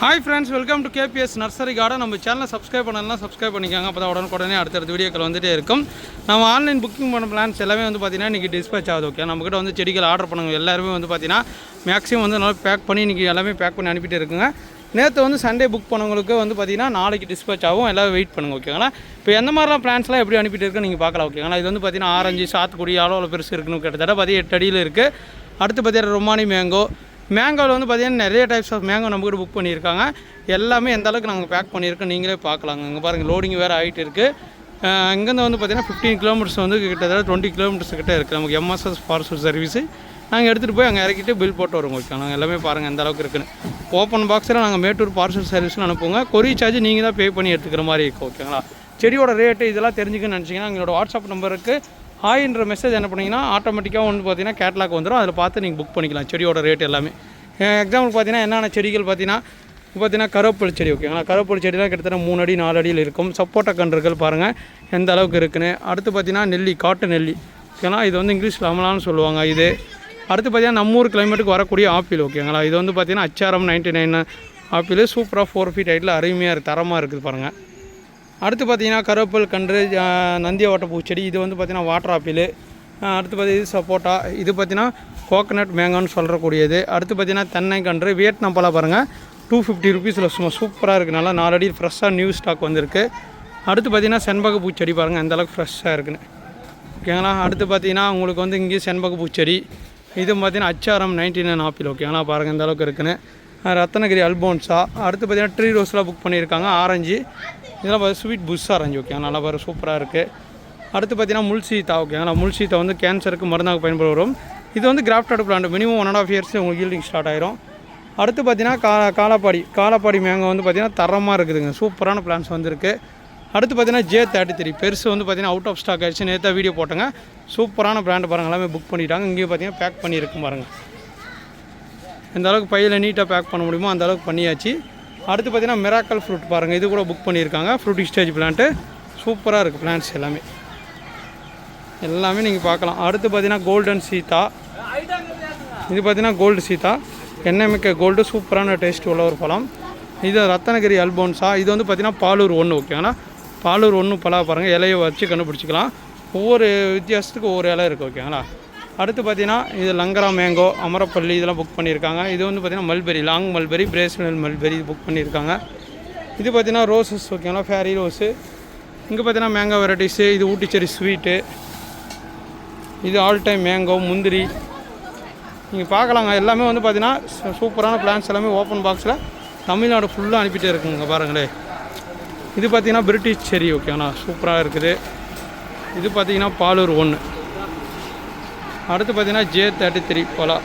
Hi friends welcome to KBS nursery garden நம்ம சேனலை subscribe பண்ணலாம் சப்ஸ்கிரைப் பண்ணிக்காங்க. அப்போ தான் உடனுக்குடனே அடுத்தடுத்த வீடியோக்கள் வந்துட்டே இருக்கும். நம்ம ஆன்லைன் புக்கிங் பண்ண பிளான்ஸ் எல்லாமே வந்து பார்த்தீங்கன்னா இன்றைக்கி டிஸ்பேச் ஆகுது ஓகே நம்மக்கிட்ட வந்து செடிகள் ஆர்டர் பண்ணுங்க எல்லாருமே வந்து பார்த்தீங்கன்னா மேக்ஸிமம் வந்து நல்லா பேக் பண்ணி இன்றைக்கி எல்லாமே பேக் பண்ணி அனுப்பிட்டு இருக்குங்க. நேற்று வந்து சண்டே புக் பண்ணவங்களுக்கு வந்து பார்த்தீங்கன்னா நாளைக்கு டிஸ்பேச் ஆகும். எல்லாம் வெயிட் பண்ணுங்கள் ஓகேங்களா? இப்போ எந்த மாதிரிலாம் பிளான்ஸ்லாம் எப்படி அனுப்பிட்டு இருக்குன்னு நீங்கள் பார்க்கலாம் ஓகேங்களா? இது வந்து பார்த்தீங்கன்னா ஆரஞ்சு சாத்துக்குடி அளவில் பெருசு இருக்குன்னு கிட்டத்தட்ட பார்த்தீங்கன்னா எட்டு அடியில் இருக்குது அடுத்து பார்த்தீங்கன்னா ரொமானி மேங்கோ மேங்கோவில் வந்து பார்த்தீங்கன்னா நிறைய டைப்ஸ் ஆஃப் மேங்கோ நம்மக்கிட்ட புக் பண்ணியிருக்காங்க. எல்லாமே எந்த அளவுக்கு நாங்கள் பேக் பண்ணியிருக்கோம் நீங்களே பார்க்கலாங்க இங்கே பாருங்கள் லோடிங் வேறு ஆகிட்டு இருக்குது இங்கேருந்து வந்து பார்த்தீங்கன்னா ஃபிஃப்டீன் கிலோமீட்டர்ஸ் வந்து கிட்டத்தட்ட டுவெண்ட்டி கிலோமீட்டர்ஸ் கிட்டே இருக்குது நமக்கு எம்எஸ்எஸ் பார்சல் சர்வீஸு நாங்கள் எடுத்துகிட்டு போய் அங்கே இறக்கிட்டு பில் போட்டு வருவோம் ஓகே நாங்கள் எல்லாமே பாருங்கள் எந்த அளவுக்கு இருக்குன்னு. ஓப்பன் பாக்ஸில் நாங்கள் மேட்டூர் பார்சல் சர்வீஸ்னு அனுப்புவோங்க. கொரி சார்ஜ் நீங்கள் தான் பே பண்ணி எடுத்துக்கிற மாதிரி இருக்கும் ஓகேங்களா செடியோட ரேட்டு இதெல்லாம் தெரிஞ்சுக்கணும்னு நினச்சிங்கன்னா எங்களோட வாட்ஸ்அப் நம்பருக்கு ஹாய்ன்ற மெசேஜ் என்ன பண்ணிங்கன்னா ஆட்டோமேட்டிக்காக வந்து பார்த்தீங்கன்னா கேட்லாக் வந்துடும் அதில் பார்த்து நீங்கள் புக் பண்ணிக்கலாம். செடியோட ரேட் எல்லாமே. எக்ஸாம்பிள் பார்த்தீங்கன்னா என்னென்ன செடிகள் பார்த்தீங்கன்னா இப்போ பார்த்தீங்கன்னா கருவேப்பிலை செடி ஓகேங்களா கருவேப்பிலை செடிலாம் கிட்டத்தட்ட மூணு அடி நாலு அடியில் இருக்கும். சப்போட்டா கன்றுகள் பாருங்கள் எந்த அளவுக்கு இருக்குன்னு. அடுத்து பார்த்தீங்கன்னா நெல்லி காட்டு நெல்லி. ஓகேங்களா இது வந்து இங்கிலீஷில் அமலான்னு சொல்லுவாங்க இது. அடுத்து பார்த்தீங்கன்னா நம்ம ஊர் கிளைமேட்டுக்கு வரக்கூடிய ஆப்பிள் ஓகேங்களா இது வந்து பார்த்தீங்கன்னா அச்சாரம் நைன்ட்டி நைன் ஆப்பிள் சூப்பராக ஃபோர் ஃபீட் ஹைட்டில் அருமையாக இருக்குது தரமாக இருக்குது பாருங்கள் அடுத்து பார்த்தீங்கன்னா கருவேப்பில் கன்று நந்திய ஓட்ட பூச்செடி இது வந்து பார்த்திங்கன்னா வாட்டர் ஆப்பிள் அடுத்து பார்த்தீங்கன்னா இது சப்போட்டா. இது பார்த்தீங்கன்னா கோகனட் மேங்கோன்னு சொல்கிறக்கூடியது அடுத்து பார்த்தீங்கன்னா தென்னை கன்று வியட்நாம் பழம் பாருங்கள் டூ ஃபிஃப்டி ருபீஸில் சும்மா சூப்பராக இருக்குது நல்லா நாலடி ஃப்ரெஷ்ஷாக நியூ ஸ்டாக் வந்திருக்கு. அடுத்து பார்த்தீங்கன்னா செண்பக பூச்செடி பாருங்கள் அந்தளவுக்கு ஃப்ரெஷ்ஷாக இருக்குன்னு. ஓகேங்களா அடுத்து பார்த்தீங்கன்னா உங்களுக்கு வந்து இங்கேயும் செண்பக பூச்செடி. இது பார்த்தீங்கன்னா அச்சாரம் நைன்டி நைன் ஆப்பிள் ஓகேங்களா பாருங்கள் இந்த அளவுக்கு இருக்குன்னு. ரத்தனகிரி ரத்னகிரி அல்போன்ஸா அடுத்து பார்த்தீங்கன்னா ட்ரீ ரோஸ்லாம் புக் பண்ணியிருக்காங்க. ஆரஞ்சு. இதெல்லாம் பார்த்து ஸ்வீட் புஷ்ஷாக ஆரஞ்சு ஓகே நல்லா பாரு சூப்பராக இருக்குது அடுத்து பார்த்தீங்கன்னா முல்சீத்தா ஓகேங்களா முல்சீத்தா வந்து கேன்சருக்கு மருந்தாக பயன்பட வரும் இது வந்து grafted plant minimum one and half years உங்களுக்கு ஹீல்டிங் ஸ்டார்ட் ஆயிரும். அடுத்து பார்த்தீங்கன்னா கா காலாப்பாடி காலாப்பாடி மேங்கோ வந்து பார்த்திங்கன்னா தரமாக இருக்குதுங்க. சூப்பரான பிளான்ஸ் வந்திருக்கு. அடுத்து பார்த்தீங்கன்னா ஜே தேர்ட்டி த்ரீ பெருசு வந்து பார்த்தீங்கன்னா அவுட் ஆஃப் ஸ்டாக் ஆகிடுச்சு நேற்று வீடியோ போட்டோங்க. சூப்பரான பிராண்ட் பாருங்கள் எல்லாமே புக் பண்ணிட்டாங்க. இங்கேயும் பார்த்தீங்கன்னா பேக் பண்ணியிருக்கும் பாருங்கள் எந்த அளவுக்கு பையில் நீட்டாக பேக் பண்ண முடியுமோ அந்த அளவுக்கு பண்ணியாச்சு. அடுத்து பார்த்தீங்கன்னா மிராக்கல் ஃப்ரூட் பாருங்கள் இது கூட புக் பண்ணியிருக்காங்க. ஃப்ரூட் ஸ்டேஜ் பிளான்ட்டு சூப்பராக இருக்குது பிளான்ட்ஸ் எல்லாமே. எல்லாமே நீங்கள் பார்க்கலாம். அடுத்து பார்த்தீங்கன்னா கோல்டன் சீதா இது பார்த்தீங்கன்னா கோல்டு சீதா எண்ணெய் மிக்க கோல்டு சூப்பரான டேஸ்ட் உள்ள ஒரு பழம். இது ரத்தனகிரி அல்போன்ஸா இது வந்து பார்த்தீங்கன்னா பாலூர் ஒன்று ஓகேங்களா பாலூர் ஒன்று பழம் பாருங்கள் இலையை வச்சு கண்டுபிடிச்சிக்கலாம். ஒவ்வொரு வித்தியாசத்துக்கு ஒவ்வொரு இலை இருக்குது ஓகேங்களா அடுத்து பார்த்தீங்கன்னா இது லங்கரா மேங்கோ அமரப்பள்ளி இதெல்லாம் புக் பண்ணியிருக்காங்க. இது வந்து பார்த்தீங்கன்னா மல்பெரி லாங் மல்பெரி பிரேஸ்மெல் மல்பெரி புக் பண்ணியிருக்காங்க. இது பார்த்தீங்கன்னா ரோஸஸ் ஓகேங்களா ஃபேரி ரோஸு இங்கே பார்த்தீங்கன்னா மேங்கோ வெரைட்டிஸு இது ஊட்டிச்சேரி ஸ்வீட்டு இது ஆல் டைம் மேங்கோ முந்திரி. நீங்கள் பார்க்கலாங்க. எல்லாமே வந்து பார்த்தீங்கன்னா சூப்பரான பிளான்ஸ் எல்லாமே ஓப்பன் பாக்ஸில் தமிழ்நாடு ஃபுல்லாக அனுப்பிட்டே இருக்குங்க பாருங்களே. இது பார்த்தீங்கன்னா பிரிட்டிஷ் செரி ஓகேண்ணா சூப்பராக இருக்குது. இது பார்த்தீங்கன்னா பாலூர் ஒன்று அடுத்து பார்த்தீங்கன்னா ஜே தேர்ட்டி த்ரீ போலா.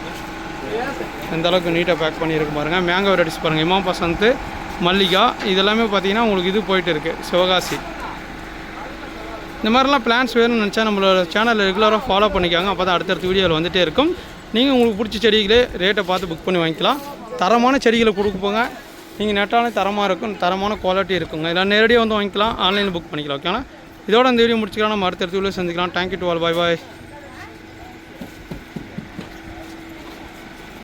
எந்த அளவுக்கு நீட்டாக பேக் பண்ணியிருக்கு பாருங்கள் மேங்கோ வெரைட்டிஸ் பாருங்கள் இமாம் பசந்த் மல்லிகா இதெல்லாமே பார்த்தீங்கன்னா உங்களுக்கு இது போயிட்டு இருக்குது சிவகாசி. இந்த மாதிரிலாம் பிளான்ஸ் வேணும்னு நினச்சா நம்மளோட சேனலில் ரெகுலராக ஃபாலோ பண்ணிக்காங்க. அப்போ தான் அடுத்தடுத்த வீடியோவில் வந்துகிட்டே இருக்கும். நீங்கள் உங்களுக்கு பிடிச்ச செடிகளே ரேட்டை பார்த்து புக் பண்ணி வாங்கிக்கலாம். தரமான செடிகளை கொடுக்க போங்க. நீங்கள் நெட்டாலே தரமாக இருக்கும். தரமான குவாலிட்டி இருக்குங்க. இல்லை நேரடியாக வந்து வாங்கிக்கலாம். ஆன்லைனில் புக் பண்ணிக்கலாம். ஓகேனா இதோட இந்த வீடியோ முடிச்சுக்கலாம் நம்ம அடுத்தடுத்த வீடியோ சந்திக்கலாம். Thank you to all bye bye